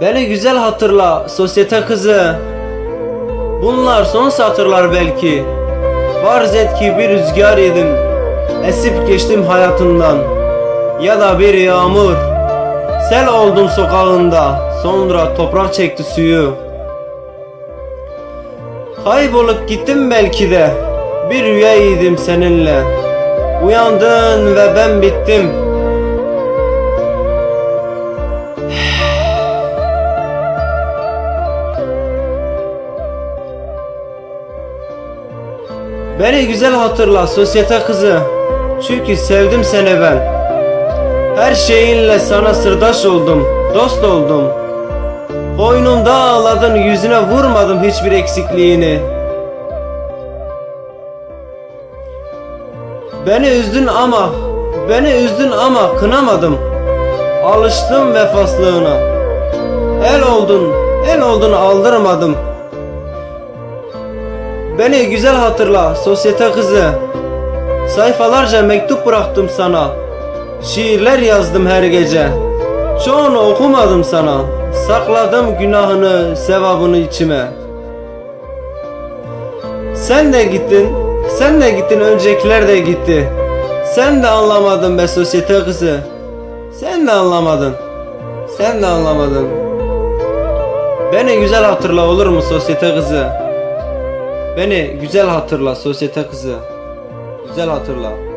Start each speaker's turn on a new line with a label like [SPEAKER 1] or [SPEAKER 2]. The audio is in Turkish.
[SPEAKER 1] Beni güzel hatırla sosyete kızı. Bunlar son satırlar belki. Farz et ki bir rüzgar yedim. Esip geçtim hayatından. Ya da bir yağmur. Sel oldum sokağında. Sonra toprak çekti suyu. Kaybolup gittim belki de. Bir rüyaydım seninle. Uyandın ve ben bittim. Beni güzel hatırla sosyete kızı. Çünkü sevdim seni ben. Her şeyinle sana sırdaş oldum, dost oldum. Koynumda ağladın, yüzüne vurmadım hiçbir eksikliğini. Beni üzdün ama, beni üzdün ama kınamadım. Alıştım vefaslığına. El oldun, el oldun aldırmadım. Beni güzel hatırla sosyete kızı. Sayfalarca mektup bıraktım sana. Şiirler yazdım her gece. Çoğunu okumadım sana. Sakladım günahını, sevabını içime. Sen de gittin, sen de gittin, öncekiler de gitti. Sen de anlamadın be sosyete kızı. Sen de anlamadın. Sen de anlamadın. Beni güzel hatırla olur mu sosyete kızı? Beni güzel hatırla sosyete kızı. Güzel hatırla.